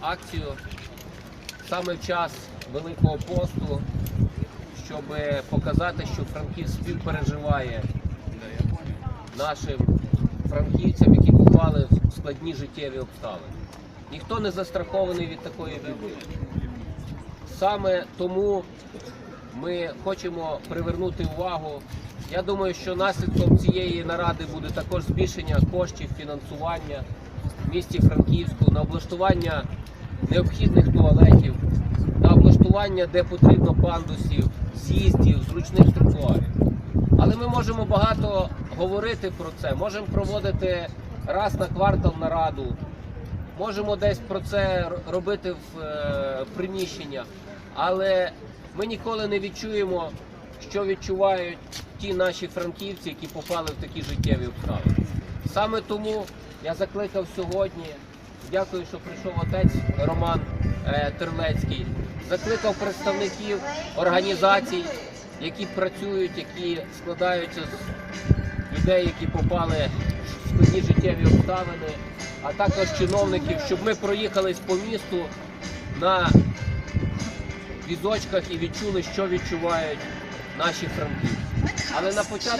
акцію саме в час Великого посту, щоб показати, що Франківськ співпереживає нашим франківцям, які попали в складні життєві обставини. Ніхто не застрахований від такої біди. Саме тому ми хочемо привернути увагу. Я думаю, що наслідком цієї наради буде також збільшення коштів фінансування в місті Франківську на облаштування необхідних туалетів, на облаштування, де потрібно пандусів, з'їздів, зручних тротуарів. Але ми можемо багато говорити про це. Можемо проводити раз на квартал нараду, можемо десь про це робити в е, приміщеннях, але ми ніколи не відчуємо, що відчувають ті наші франківці, які попали в такі життєві обставини. Саме тому я закликав сьогодні. Дякую, що прийшов отець Роман е, Терлецький. Закликав представників організацій, які працюють, які складаються з людей, які попали в складні життєві обставини, а також чиновників, щоб ми проїхались по місту на візочках і відчули, що відчувають наші франківці. Але на початку.